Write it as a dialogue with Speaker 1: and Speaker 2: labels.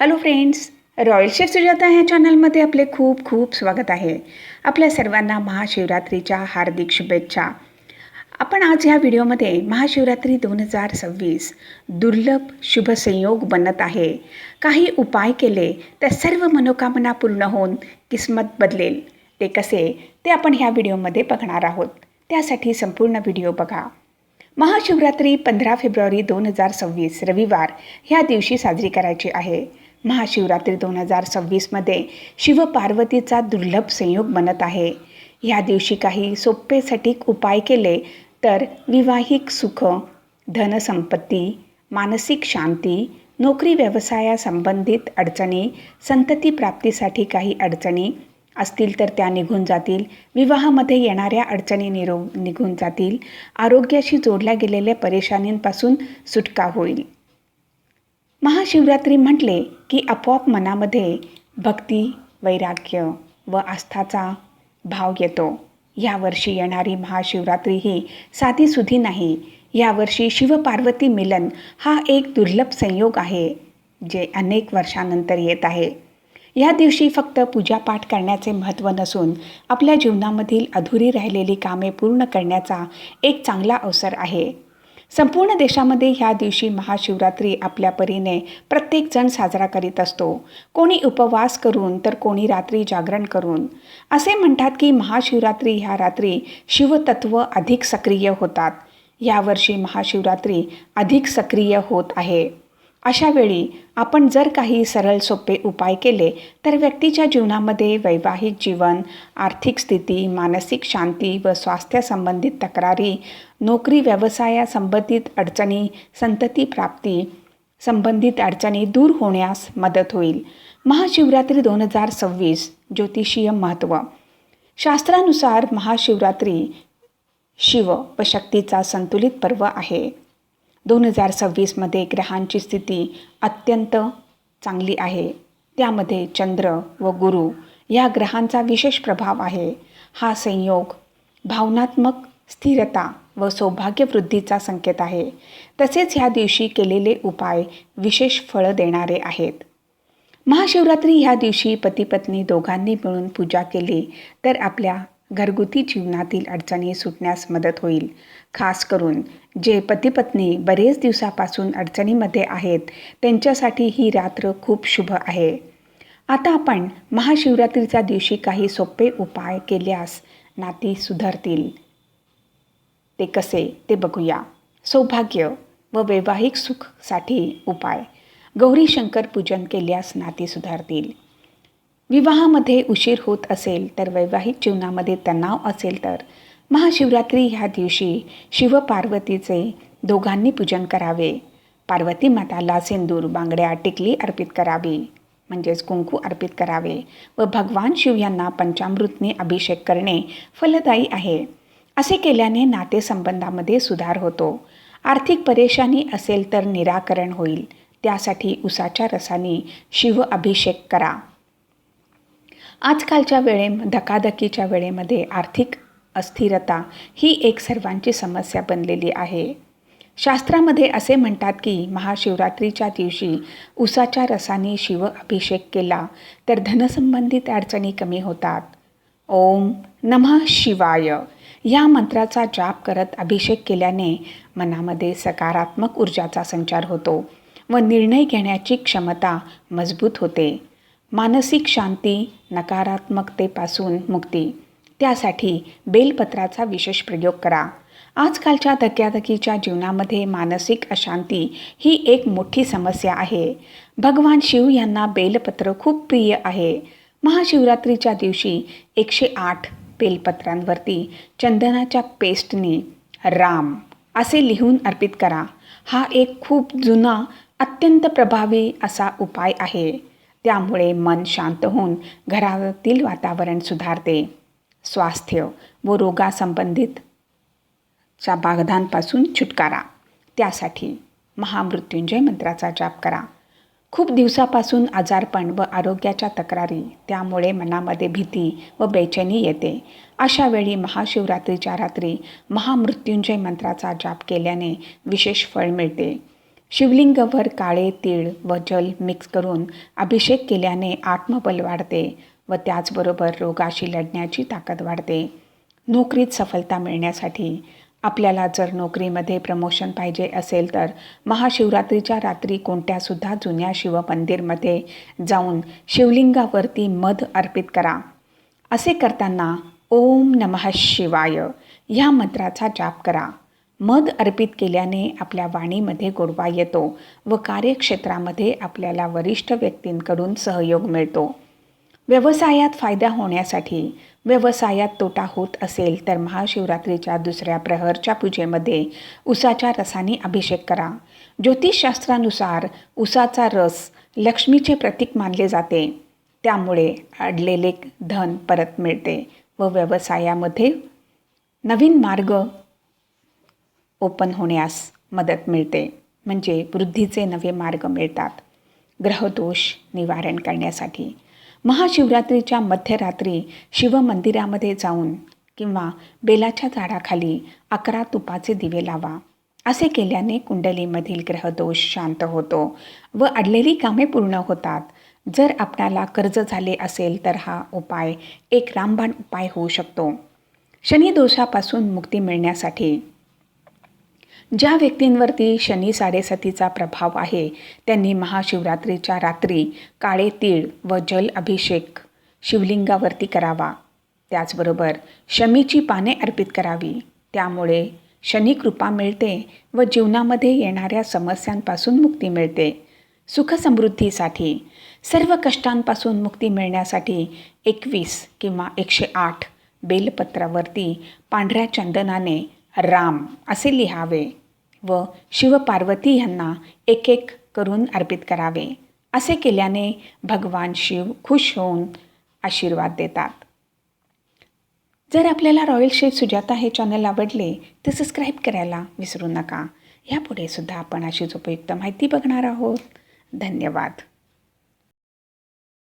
Speaker 1: Hello friends royal chef Sujata ह्या चॅनलमध्ये आपले खूप खूप स्वागत आहे. आपल्या सर्वांना महाशिवरात्रीच्या हार्दिक शुभेच्छा. आपण आज ह्या व्हिडिओमध्ये महाशिवरात्री दोन हजार सव्वीस दुर्लभ शुभ संयोग बनत आहे. काही उपाय केले तर सर्व मनोकामना पूर्ण होऊन किस्मत बदलेल. ते कसे ते आपण ह्या व्हिडिओमध्ये बघणार आहोत. त्यासाठी संपूर्ण व्हिडिओ बघा. महाशिवरात्री पंधरा फेब्रुवारी दोन हजार सव्वीस रविवार ह्या दिवशी साजरी करायची आहे. महाशिवरात्री दोन हजार सव्वीसमध्ये शिवपार्वतीचा दुर्लभ संयोग बनत आहे. ह्या दिवशी काही सोपे सटीक उपाय केले तर विवाहिक सुख धनसंपत्ती मानसिक शांती नोकरी व्यवसायासंबंधित अडचणी संतती प्राप्तीसाठी काही अडचणी असतील तर त्या निघून जातील. विवाहामध्ये येणाऱ्या अडचणी निरो निघून जातील. आरोग्याशी जोडल्या गेलेल्या परेशानींपासून सुटका होईल. महाशिवरात्री म्हटले की आपोआप मनामध्ये भक्ती वैराग्य व आस्थाचा भाव येतो. यावर्षी येणारी महाशिवरात्री ही साधीसुधी नाही. यावर्षी शिवपार्वती मिलन हा एक दुर्लभ संयोग आहे जे अनेक वर्षानंतर येत आहे. या दिवशी फक्त पूजापाठ करण्याचे महत्त्व नसून आपल्या जीवनामधील अधुरी राहिलेली कामे पूर्ण करण्याचा एक चांगला अवसर आहे. संपूर्ण देशामध्ये ह्या दिवशी महाशिवरात्री आपल्या परीने प्रत्येकजण साजरा करीत असतो. कोणी उपवास करून तर कोणी रात्री जागरण करून. असे म्हणतात की महाशिवरात्री ह्या रात्री शिवतत्व अधिक सक्रिय होतात. यावर्षी महाशिवरात्री अधिक सक्रिय होत आहे. अशा वेळी आपण जर काही सरळ सोपे उपाय केले तर व्यक्तीच्या जीवनामध्ये वैवाहिक जीवन आर्थिक स्थिती मानसिक शांती व स्वास्थ्यासंबंधित तक्रारी नोकरी व्यवसायासंबंधित अडचणी संतती प्राप्ती संबंधित अडचणी दूर होण्यास मदत होईल. महाशिवरात्री दोन हजार सव्वीस ज्योतिषीय महत्त्व. शास्त्रानुसार महाशिवरात्री शिव व शक्तीचा संतुलित पर्व आहे. दोन हजार सव्वीसमध्ये ग्रहांची स्थिती अत्यंत चांगली आहे. त्यामध्ये चंद्र व गुरु या ग्रहांचा विशेष प्रभाव आहे. हा संयोग भावनात्मक स्थिरता व सौभाग्यवृद्धीचा संकेत आहे. तसेच ह्या दिवशी केलेले उपाय विशेष फळं देणारे आहेत. महाशिवरात्री ह्या दिवशी पतीपत्नी दोघांनी मिळून पूजा केली तर आपल्या घरगुती जीवनातील अडचणी सुटण्यास मदत होईल. खास करून जे पतीपत्नी बरेच दिवसापासून अडचणीमध्ये आहेत त्यांच्यासाठी ही रात्र खूप शुभ आहे. आता आपण महाशिवरात्रीच्या दिवशी काही सोपे उपाय केल्यास नाती सुधारतील. ते कसे ते बघूया. सौभाग्य व वैवाहिक सुखसाठी उपाय. गौरी शंकर पूजन केल्यास नाती सुधारतील. विवाहामध्ये उशीर होत असेल तर वैवाहिक जीवनामध्ये तणाव असेल तर महाशिवरात्री ह्या दिवशी शिवपार्वतीचे दोघांनी पूजन करावे. पार्वती माताला सिंदूर बांगड्या टिकली अर्पित करावी. म्हणजेच कुंकू अर्पित करावे व भगवान शिव यांना पंचामृतने अभिषेक करणे फलदायी आहे. असे केल्याने नातेसंबंधामध्ये सुधार होतो. आर्थिक परेशानी असेल तर निराकरण होईल. त्यासाठी उसाच्या रसाने शिव अभिषेक करा. आजकालच्या वेळे धकाधकीच्या वेळेमध्ये आर्थिक अस्थिरता ही एक सर्वांची समस्या बनलेली आहे. शास्त्रामध्ये असे म्हणतात की महाशिवरात्रीच्या दिवशी उसाच्या रसाने शिव अभिषेक केला तर धनसंबंधित अडचणी कमी होतात. ओम नमः शिवाय या मंत्राचा जाप करत अभिषेक केल्याने मनामध्ये सकारात्मक ऊर्जाचा संचार होतो व निर्णय घेण्याची क्षमता मजबूत होते. मानसिक शांती नकारात्मकतेपासून मुक्ती. त्यासाठी बेलपत्राचा विशेष प्रयोग करा. आजकालच्या धक्याधकीच्या जीवनामध्ये मानसिक अशांती ही एक मोठी समस्या आहे. भगवान शिव यांना बेलपत्र खूप प्रिय आहे. महाशिवरात्रीच्या दिवशी एकशे आठ बेलपत्रांवरती चंदनाच्या पेस्टने राम असे लिहून अर्पित करा. हा एक खूप जुना अत्यंत प्रभावी असा उपाय आहे. त्यामुळे मन शांत होऊन घरातील वातावरण सुधारते. स्वास्थ्य व रोगासंबंधित च्या बागधांपासून छुटकारा. त्यासाठी महामृत्युंजय मंत्राचा जाप करा. खूप दिवसापासून आजारपण व आरोग्याच्या तक्रारी त्यामुळे मनामध्ये भीती व बेचैनी येते. अशा वेळी महाशिवरात्रीच्या रात्री महामृत्युंजय मंत्राचा जाप केल्याने विशेष फळ मिळते. शिवलिंगावर काळे तीळ व जल मिक्स करून अभिषेक केल्याने आत्मबल वाढते व त्याचबरोबर रोगाशी लढण्याची ताकद वाढते. नोकरीत सफलता मिळण्यासाठी आपल्याला जर नोकरीमध्ये प्रमोशन पाहिजे असेल तर महाशिवरात्रीच्या रात्री कोणत्यासुद्धा जुन्या शिवमंदिरमध्ये जाऊन शिवलिंगावरती मध अर्पित करा. असे करताना ओम नमः शिवाय ह्या मंत्राचा जाप करा. मध अर्पित केल्याने आपल्या वाणीमध्ये गोडवा येतो व कार्यक्षेत्रामध्ये आपल्याला वरिष्ठ व्यक्तींकडून सहयोग मिळतो. व्यवसायात फायदा होण्यासाठी व्यवसायात तोटा होत असेल तर महाशिवरात्रीच्या दुसऱ्या प्रहरच्या पूजेमध्ये उसाच्या रसाने अभिषेक करा. ज्योतिषशास्त्रानुसार उसाचा रस लक्ष्मीचे प्रतीक मानले जाते. त्यामुळे अडलेले धन परत मिळते व व्यवसायामध्ये नवीन मार्ग ओपन होण्यास मदत मिळते. म्हणजे वृद्धीचे नवे मार्ग मिळतात. ग्रहदोष निवारण करण्यासाठी. महाशिवरात्रीच्या मध्यरात्री शिवमंदिरामध्ये जाऊन किंवा बेलाच्या झाडाखाली अकरा तुपाचे दिवे लावा. असे केल्याने कुंडलीमधील ग्रहदोष शांत होतो व अडलेली कामे पूर्ण होतात. जर आपणाला कर्ज झाले असेल तर हा उपाय एक रामबाण उपाय होऊ शकतो. शनिदोषापासून मुक्ती मिळण्यासाठी ज्या व्यक्तींवरती शनी साडेसातीचा प्रभाव आहे त्यांनी महाशिवरात्रीच्या रात्री काळे तीळ व जल अभिषेक शिवलिंगावरती करावा. त्याचबरोबर शमीची पाने अर्पित करावी. त्यामुळे शनी कृपा मिळते व जीवनामध्ये येणाऱ्या समस्यांपासून मुक्ती मिळते. सुखसमृद्धीसाठी सर्व कष्टांपासून मुक्ती मिळण्यासाठी एकवीस किंवा एकशे आठ बेलपत्रावरती पांढऱ्या चंदनाने राम असे लिहावे. व शिवपार्वती यांना एक एक करून अर्पित करावे. असे केल्याने भगवान शिव खुश होऊन आशीर्वाद देतात. जर आपल्याला रॉयल शेफ सुजाता हे चॅनल आवडले तर सबस्क्राईब करायला विसरू नका. यापुढे सुद्धा आपण अशीच उपयुक्त माहिती बघणार आहोत. धन्यवाद.